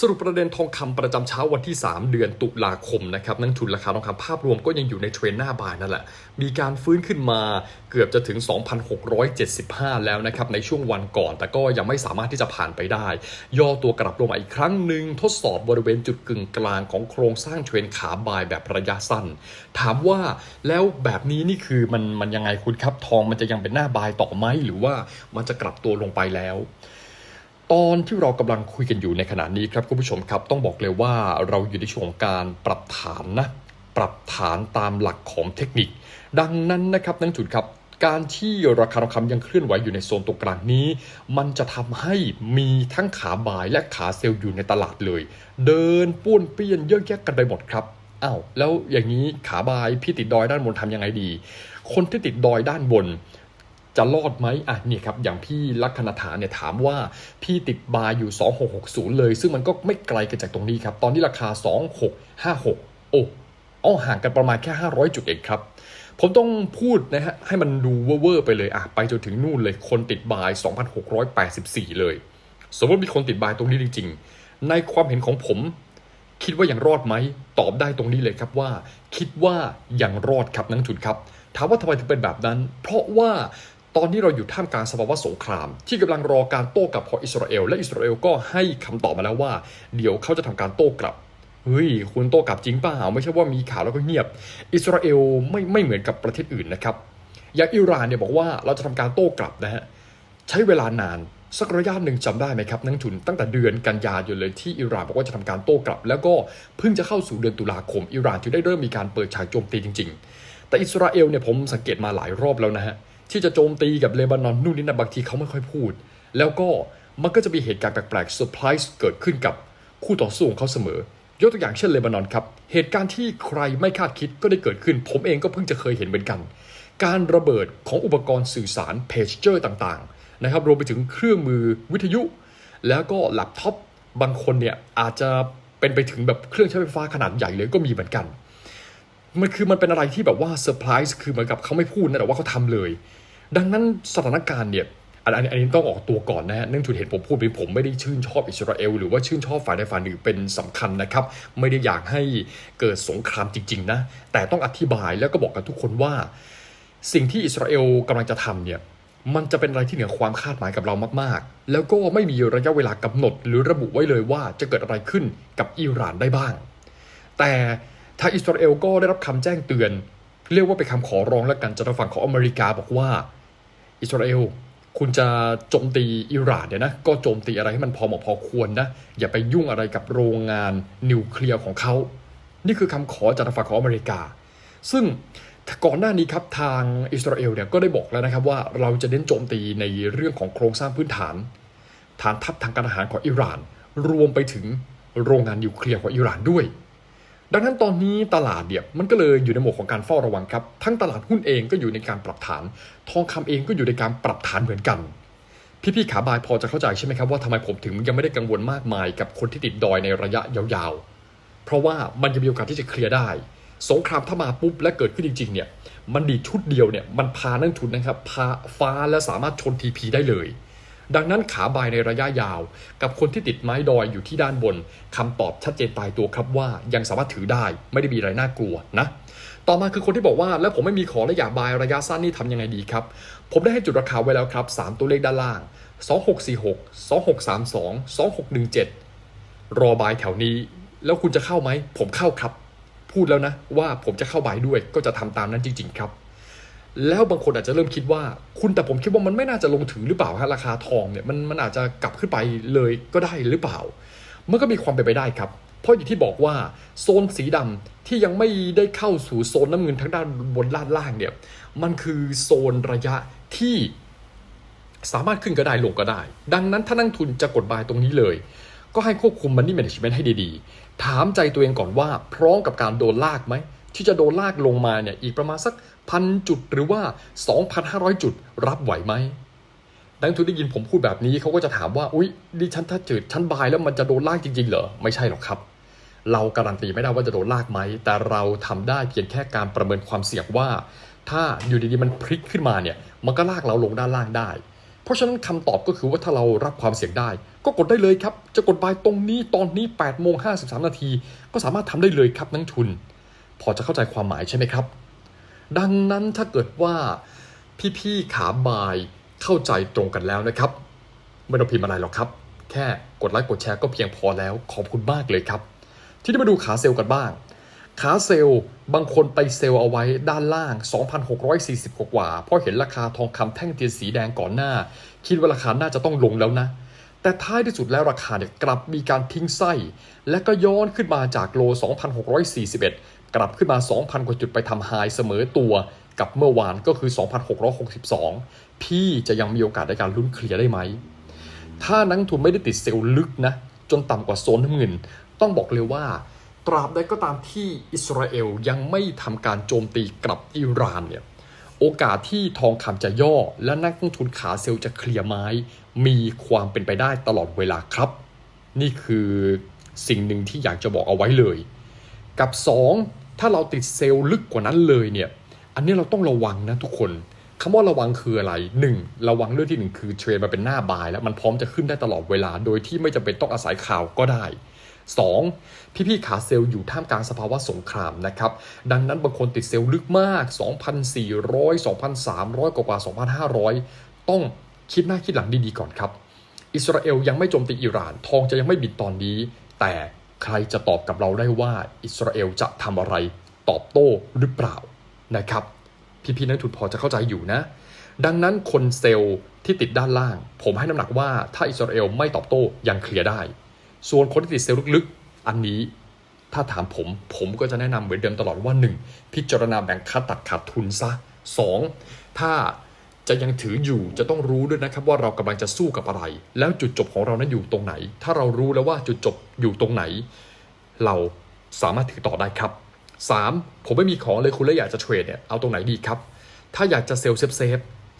สรุปประเด็นทองคำประจำเช้าวันที่ 3 เดือนตุลาคมนะครับนักทุนราคาทองคำภาพรวมก็ยังอยู่ในเทรนหน้าบายนั่นแหละ มีการฟื้นขึ้นมาเกือบจะถึง 2,675 แล้วนะครับในช่วงวันก่อน แต่ก็ยังไม่สามารถที่จะผ่านไปได้ ย่อตัวกลับลงมาอีกครั้งหนึ่งทดสอบบริเวณจุดกึ่งกลางของโครงสร้างเทรนขาบายแบบระยะสั้น ถามว่าแล้วแบบนี้นี่คือมันมันยังไงคุณครับทองมันจะยังเป็นหน้าบายต่อไหมหรือว่ามันจะกลับตัวลงไปแล้ว ตอนที่เรากำลังคุยกันอยู่ในขณะนี้ครับคุณผู้ชมครับ ต้องบอกเลยว่าเราอยู่ในช่วงของการปรับฐานนะปรับฐานตามหลักของเทคนิค ดังนั้นนะครับนักจุดครับการที่ราคาทองคำยังเคลื่อนไหวอยู่ในโซนตรงกลางนี้ มันจะทำให้มีทั้งขาบายและขาเซลล์อยู่ในตลาดเลย เดินป้วนเปี้ยนเยอะแยะกันไปหมดครับอ้าวแล้วอย่างนี้ขาบายพี่ติดดอยด้านบนทำยังไงดี คนที่ติดดอยด้านบน จะรอดไหมอะเนี่ยครับอย่างพี่ลักษณฐานเนี่ยถามว่าพี่ติดบาร์อยู่ 2660 เลย ซึ่งมันก็ไม่ไกลกันจากตรงนี้ครับ ตอนนี้ราคา 2656 โอ้อ้อห่างกันประมาณแค่ 500 จุดเองครับผมต้องพูดนะฮะให้มันดูเวอร์ไปเลยอะไปจนถึงนู่นเลยคนติดบาย 2,684 เลย สมมติมีคนติดบายตรงนี้จริงๆ ในความเห็นของผม คิดว่ายังรอดไหม ตอบได้ตรงนี้เลยครับว่า คิดว่ายังรอดครับนักทุนครับ ถามว่าทำไมถึงเป็นแบบนั้น เพราะว่า ตอนนี้เราอยู่ท่ามกลางสภาวะสงคราม ที่กำลังรอการโต้กลับของอิสราเอล และอิสราเอลก็ให้คำตอบมาแล้วว่า เดี๋ยวเขาจะทำการโต้กลับเฮ้ยคุณโต้กลับจริงเปล่าไม่ใช่ว่ามีข่าวแล้วก็เงียบ อิสราเอลไม่ไม่เหมือนกับประเทศอื่นนะครับอย่างอิหร่านเนี่ยบอกว่าเราจะทำการโต้กลับนะฮะใช้เวลานานสักระยะหนึ่งจำได้ไหมครับนักทุนตั้งแต่เดือนกันยายนเลยที่อิหร่านบอกว่าจะทำการโต้กลับ แล้วก็เพิ่งจะเข้าสู่เดือนตุลาคมอิหร่านถึงได้เริ่มมีการเปิดฉากโจมตีจริง ๆ แต่อิสราเอลเนี่ยผมสังเกตมาหลายรอบแล้วนะฮะ ที่จะโจมตีกับเลบานอนนู่นนี่นะบางทีเขาไม่ค่อยพูด แล้วก็มันก็จะมีเหตุการณ์แปลกๆเซอร์ไพรส์เกิดขึ้นกับคู่ต่อสู้ของเขาเสมอ ยกตัวอย่างเช่นเลบานอนครับ เหตุการณ์ที่ใครไม่คาดคิดก็ได้เกิดขึ้น ผมเองก็เพิ่งจะเคยเห็นเหมือนกัน การระเบิดของอุปกรณ์สื่อสารเพจเจอร์ต่างๆนะครับรวมไปถึงเครื่องมือวิทยุ แล้วก็แล็ปท็อปบางคนเนี่ยอาจจะเป็นไปถึงแบบเครื่องใช้ไฟฟ้าขนาดใหญ่เลยก็มีเหมือนกัน มันคือมันเป็นอะไรที่แบบว่าเซอร์ไพรส์คือเหมือนกับเขาไม่พูดนะแต่ว่าเขาทำเลย ดังนั้นสถานการณ์เนี่ยอันอันนี้ต้องออกตัวก่อนนะฮะเนื่องจากเห็นผมพูดไปผมไม่ได้ชื่นชอบอิสราเอลหรือว่าชื่นชอบฝ่ายใดฝ่ายหนึ่งเป็นสำคัญนะครับ ไม่ได้อยากให้เกิดสงครามจริงๆนะแต่ต้องอธิบายแล้วก็บอกกับทุกคนว่า สิ่งที่อิสราเอลกำลังจะทำเนี่ยมันจะเป็นอะไรที่เหนือความคาดหมายกับเรามากๆ แล้วก็ไม่มีระยะเวลากำหนด หรือระบุไว้เลยว่าจะเกิดอะไรขึ้นกับอิหร่านได้บ้าง แต่ทางอิสราเอลก็ได้รับคำแจ้งเตือน เรียกว่าเป็นคำขอร้องแล้วกันจากฝั่งของอเมริกาบอกว่า อิสราเอลคุณจะโจมตีอิหร่านเนี่ยนะก็โจมตีอะไรให้มันพอเหมาะพอควรนะอย่าไปยุ่งอะไรกับโรงงานนิวเคลียร์ของเขานี่คือคำขอจากทางฝั่งของอเมริกา ซึ่งก่อนหน้านี้ครับทางอิสราเอลเนี่ยก็ได้บอกแล้วนะครับว่าเราจะเน้นโจมตีในเรื่องของโครงสร้างพื้นฐาน ฐานทัพทางการทหารของอิหร่าน รวมไปถึงโรงงานนิวเคลียร์ของอิหร่านด้วย ดังนั้นตอนนี้ตลาดเนี่ยมันก็เลยอยู่ในโหมดของการเฝ้าระวังครับ ทั้งตลาดหุ้นเองก็อยู่ในการปรับฐาน ทองคำเองก็อยู่ในการปรับฐานเหมือนกันพี่ๆขาบายพอจะเข้าใจใช่ไหมครับว่าทำไมผมถึงยังไม่ได้กังวลมากมายกับคนที่ติดดอยในระยะยาวๆ เพราะว่ามันจะมีโอกาสที่จะเคลียร์ได้ สงครามถ้ามาปุ๊บและเกิดขึ้นจริงๆเนี่ยมันดีดชุดเดียวเนี่ยมันพานักทุนนะครับพาฟ้าและสามารถชนทีพีได้เลย ดังนั้นขาบายในระยะยาว กับคนที่ติดไม้ดอยอยู่ที่ด้านบนคำตอบชัดเจนตายตัวครับว่ายังสามารถถือได้ไม่ได้มีอะไรน่ากลัวนะ ต่อมาคือคนที่บอกว่าแล้วผมไม่มีของและอยากบายระยะสั้นนี่ทำยังไงดีครับ ผมได้ให้จุดราคาไว้แล้วครับ 3 ตัวเลขด้านล่าง 2646 2632 2617 รอบายแถวนี้ แล้วคุณจะเข้าไหมผมเข้าครับ พูดแล้วนะว่าผมจะเข้าบายด้วยก็จะทำตามนั้นจริง ๆ ครับ แล้วบางคนอาจจะเริ่มคิดว่า คุณแต่ผมคิดว่ามันไม่น่าจะลงถึงหรือเปล่าฮะราคาทองเนี่ยมันมันอาจจะกลับขึ้นไปเลยก็ได้หรือเปล่า มันก็มีความเป็นไปได้ครับเพราะอย่างที่บอกว่าโซนสีดำที่ยังไม่ได้เข้าสู่โซนน้ำเงินทางด้านบนด้านล่างเนี่ยมันคือโซนระยะที่สามารถขึ้นก็ได้ลงก็ได้ ดังนั้นถ้านักทุนจะกดบายตรงนี้เลย ก็ให้ควบคุมมันนี่แมネจเมนต์ให้ดีๆ ถามใจตัวเองก่อนว่าพร้อมกับการโดนลากไหม ที่จะโดนลากลงมาเนี่ยอีกประมาณสักพันจุดหรือว่า 2,500 จุดรับไหวไหมนักทุนได้ยินผมพูดแบบนี้เขาก็จะถามว่าอุ๊ยดิฉันถ้าจืดฉันบายแล้วมันจะโดนลากจริงๆเหรอไม่ใช่หรอกครับ เราการันตีไม่ได้ว่าจะโดนลากไหมแต่เราทำได้เพียงแค่การประเมินความเสี่ยงว่า ถ้าอยู่ดีๆมันพลิกขึ้นมาเนี่ยมันก็ลากเราลงด้านล่างได้ เพราะฉะนั้นคำตอบก็คือว่าถ้าเรารับความเสี่ยงได้ ก็กดได้เลยครับ จะกดบายตรงนี้ตอนนี้8โมง53นาที ก็สามารถทำได้เลยครับนักทุน พอจะเข้าใจความหมายใช่ไหมครับ ดังนั้นถ้าเกิดว่าพี่ๆขาบายเข้าใจตรงกันแล้วนะครับ ไม่ต้องพิมพ์อะไรหรอกครับ แค่กดไลค์กดแชร์ก็เพียงพอแล้วขอบคุณมากเลยครับ ที่นี้มาดูขาเซลล์กันบ้าง ขาเซลล์บางคนไปเซลล์เอาไว้ด้านล่าง 2,640 กว่าเพราะเห็นราคาทองคำแท่งเทียนสีแดงก่อนหน้า คิดว่าราคาน่าจะต้องลงแล้วนะแต่ท้ายที่สุดแล้วราคาเนี่ยกลับมีการทิ้งไส้ และก็ย้อนขึ้นมาจากโล 2,641 กลับขึ้นมา 2,000 กว่าจุดไปทำไฮเสมอตัวกับเมื่อวานก็คือ 2,662 พี่จะยังมีโอกาสในการลุ้นเคลียร์ได้ไหม ถ้านักทุนไม่ได้ติดเซลล์ลึกนะ จนต่ำกว่าโซนน้ำเงิน ต้องบอกเลยว่า ตราบใดก็ตามที่อิสราเอลยังไม่ทำการโจมตีกลับอิหร่านเนี่ย โอกาสที่ทองคำจะย่อ และนักลงทุนขาเซลล์จะเคลียร์ไม้ มีความเป็นไปได้ตลอดเวลาครับ นี่คือสิ่งหนึ่งที่อยากจะบอกเอาไว้เลย กับ 2 ถ้าเราติดเซลล์ลึกกว่านั้นเลยเนี่ย อันนี้เราต้องระวังนะทุกคนคำว่าระวังคืออะไร 1. ระวังเรื่องที่ 1 คือเทรนมาเป็นหน้าบาย แล้วมันพร้อมจะขึ้นได้ตลอดเวลา โดยที่ไม่จำเป็นต้องอาศัยข่าวก็ได้ 2. พี่ๆขาเซลล์อยู่ท่ามกลางสภาวะสงครามนะครับ ดังนั้นบางคนติดเซลล์ลึกมาก 2,400 2,300กว่า 2,500 ต้องคิดหน้าคิดหลังดีๆก่อนครับ อิสราเอลยังไม่โจมตีอิหร่าน ทองจะยังไม่บิดตอนนี้ แต่ ใครจะตอบกับเราได้ว่าอิสราเอลจะทำอะไรตอบโต้หรือเปล่านะครับ พี่ๆนักทุนพอจะเข้าใจอยู่นะ ดังนั้นคนเซลล์ที่ติดด้านล่าง ผมให้น้ำหนักว่าถ้าอิสราเอลไม่ตอบโต้ยังเคลียร์ได้ ส่วนคนที่ติดเซลล์ลึกๆ อันนี้ถ้าถามผมผมก็จะแนะนำเหมือนเดิมตลอดว่า 1. พิจารณาแบ่งค่าตัดขาดทุนซะ 2. ถ้า จะยังถืออยู่จะต้องรู้ด้วยนะครับว่าเรากำลังจะสู้กับอะไร แล้วจุดจบของเรานั้นอยู่ตรงไหน ถ้าเรารู้แล้วว่าจุดจบอยู่ตรงไหน เราสามารถถือต่อได้ครับ 3. ผมไม่มีของเลยคุณเลยอยากจะเทรดเนี่ยเอาตรงไหนดีครับ ถ้าอยากจะเซลล์เซฟเซฟ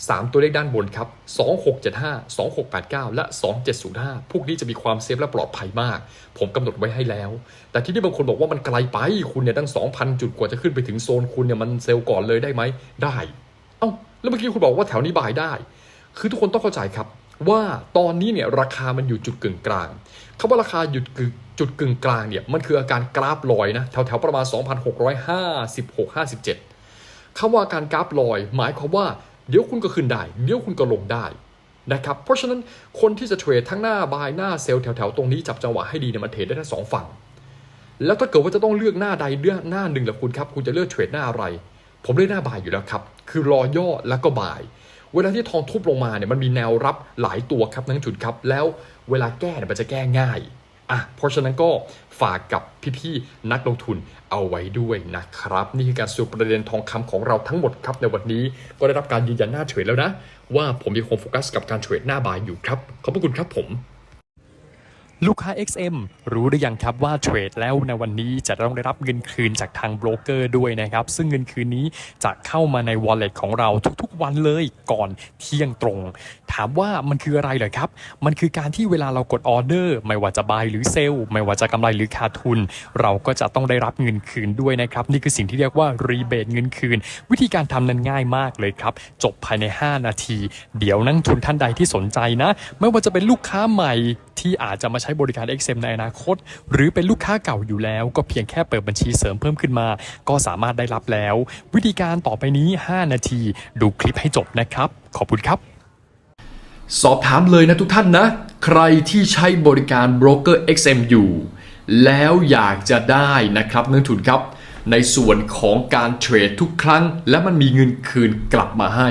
สามตัวเลขด้านบนครับ 2675 2689 และ 2705 พวกนี้จะมีความเซฟและปลอดภัยมาก ผมกำหนดไว้ให้แล้ว แต่ที่นี่บางคนบอกว่ามันไกลไป คุณเนี่ยตั้ง 2,000 จุดกว่าจะขึ้นไปถึงโซนคุณเนี่ยมันเซลล์ก่อนเลยได้ไหม ได้ เอ้า แล้วเมื่อกี้คุณบอกว่าแถวนี้บายได้ คือทุกคนต้องเข้าใจครับ ว่าตอนนี้เนี่ยราคามันอยู่จุดกึ่งกลางคำว่าราคาหยุดกึ่งจุดกึ่งกลางเนี่ยมันคืออาการกราฟลอยนะแถวๆประมาณ 2,656 57คำว่าอาการกราฟลอย หมายความว่าเดี๋ยวคุณก็ขึ้นได้ เดี๋ยวคุณก็ลงได้นะครับเพราะฉะนั้นคนที่จะเทรดทั้งหน้าบายหน้าเซลล์แถวๆตรงนี้จับจังหวะให้ดีเนี่ยมันเทรดได้ทั้งสองฝั่ง แล้วถ้าเกิดว่าจะต้องเลือกหน้าใดเลือกหน้าหนึ่งละคุณครับคุณจะเลือกเทรดหน้าอะไร ผมเลือกหน้าบายอยู่แล้วครับ คือรอย่อแล้วก็บาย เวลาที่ทองทุบลงมาเนี่ยมันมีแนวรับหลายตัวครับนักจุดครับ แล้วเวลาแก้เนี่ยมันจะแก้ง่ายอะเพราะฉะนั้นก็ฝากกับพี่ๆนักลงทุนเอาไว้ด้วยนะครับ นี่คือการสรุปประเด็นทองคำของเราทั้งหมดครับในวันนี้ก็ได้รับการยืนยันหน้าเทรดแล้วนะ ว่าผมยังคงโฟกัสกับการเทรดหน้าบายอยู่ครับ ขอบพระคุณครับผม ลูกค้า XM รู้หรือยังครับว่าเทรดแล้วในวันนี้จะต้องได้รับเงินคืนจากทางโบรกเกอร์ด้วยนะครับ ซึ่งเงินคืนนี้จะเข้ามาใน wallet ของเราทุกๆวันเลยก่อนเที่ยงตรง ถามว่ามันคืออะไรเหรอครับ มันคือการที่เวลาเรากดออเดอร์ ไม่ว่าจะบายหรือเซลล์ไม่ว่าจะกำไรหรือขาดทุน เราก็จะต้องได้รับเงินคืนด้วยนะครับ นี่คือสิ่งที่เรียกว่ารีเบทเงินคืน วิธีการทำนั้นง่ายมากเลยครับ จบภายใน 5 นาที เดี๋ยวนักทุนท่านใดที่สนใจนะ ไม่ว่าจะเป็นลูกค้าใหม่ที่อาจจะมาใช้ช้บริการ XM ในอนาคต หรือเป็นลูกค้าเก่าอยู่แล้ว ก็เพียงแค่เปิดบัญชีเสริมเพิ่มขึ้นมา ก็สามารถได้รับแล้ว วิธีการต่อไปนี้ 5 นาที ดูคลิปให้จบนะครับ ขอบคุณครับ สอบถามเลยนะทุกท่านนะ ใครที่ใช้บริการโบรกเกอร์ XM อยู่แล้วอยากจะได้นะครับนักทุนครับ ในส่วนของการเทรดทุกครั้ง และมันมีเงินคืนกลับมาให้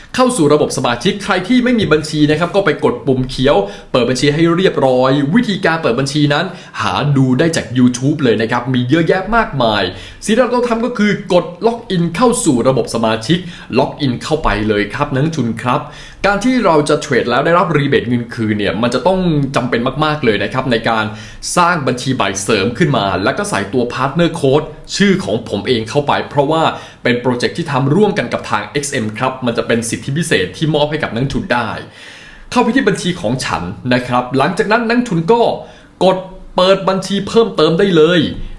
เข้าสู่ระบบสมาชิกใครที่ไม่มีบัญชีนะครับก็ไปกดปุ่มเขียว เปิดบัญชีให้เรียบร้อย วิธีการเปิดบัญชีนั้น หาดูได้จาก YouTube เลยนะครับมีเยอะแยะมากมาย สิ่งที่เราต้องทำก็คือกดล็อกอินเข้าสู่ระบบสมาชิก ล็อกอินเข้าไปเลยครับนักลงทุนครับ การที่เราจะเทรดแล้วได้รับรีเบทเงินคืนเนี่ยมันจะต้องจำเป็นมาก ๆ เลยนะครับ ในการสร้างบัญชีใบเสริมขึ้นมา แล้วก็ใส่ตัวพาร์ทเนอร์โค้ดชื่อของผมเองเข้าไป เพราะว่าเป็นโปรเจกต์ที่ทำร่วมกันกับทาง XM ครับมันจะเป็นสิทธิพิเศษที่มอบให้กับนักลงทุนได้ เข้าไปที่บัญชีของฉันนะครับ หลังจากนั้นนักลงทุนก็กดเปิดบัญชีเพิ่มเติมได้เลย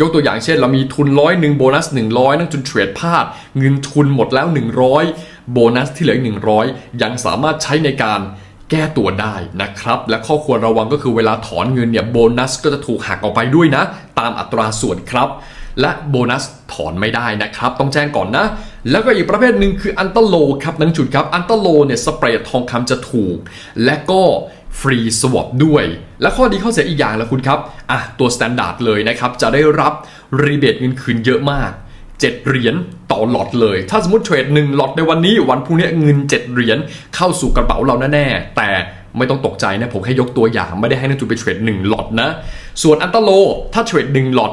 ยกตัวอย่างเช่น เรามีทุนร้อยหนึ่งโบนัส 100 นักทุนเทรดพลาด เงินทุนหมดแล้ว 100 โบนัสที่เหลืออีก100 ยังสามารถใช้ในการแก้ตัวได้นะครับ และข้อควรระวังก็คือเวลาถอนเงินเนี่ยโบนัสก็จะถูกหักออกไปด้วยนะ ตามอัตราส่วนครับ และโบนัสถอนไม่ได้นะครับ ต้องแจ้งก่อนนะ แล้วก็อีกประเภทหนึ่งคืออันเตอร์โลครับนังจุดครับอันเตอร์โลเนี่ยสเปรดทองคำจะถูก และก็ ฟรีสวอปด้วย และข้อดีข้อเสียอีกอย่างละคุณครับอะตัวสแตนดาร์ดเลยนะครับ จะได้รับรีเบทเงินคืนเยอะมาก 7 เหรียญต่อหลอดเลย ถ้าสมมติเทรด1หลอดในวันนี้วันพรุ่งนี้เงิน 7 เหรียญเข้าสู่กระเป๋าเราแน่ๆแต่ไม่ต้องตกใจนะ ผมแค่ยกตัวอย่างไม่ได้ให้นักทุนไปเทรด1หลอดนะ ส่วนอันตโล ถ้าเทรด1หลอด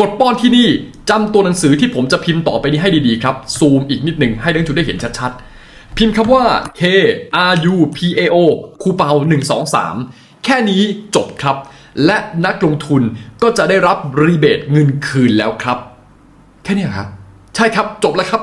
กดป้อนที่นี่จำตัวหนังสือที่ผมจะพิมพ์ต่อไปนี้ให้ดีๆครับ ซูมอีกนิดหนึ่งให้นักลงทุนได้เห็นชัดๆ พิมพ์คำว่า K R U P A O คูเปา1 2 3 แค่นี้จบครับ และนักลงทุนก็จะได้รับรีเบทเงินคืนแล้วครับ แค่นี้ครับ ใช่ครับจบแล้วครับ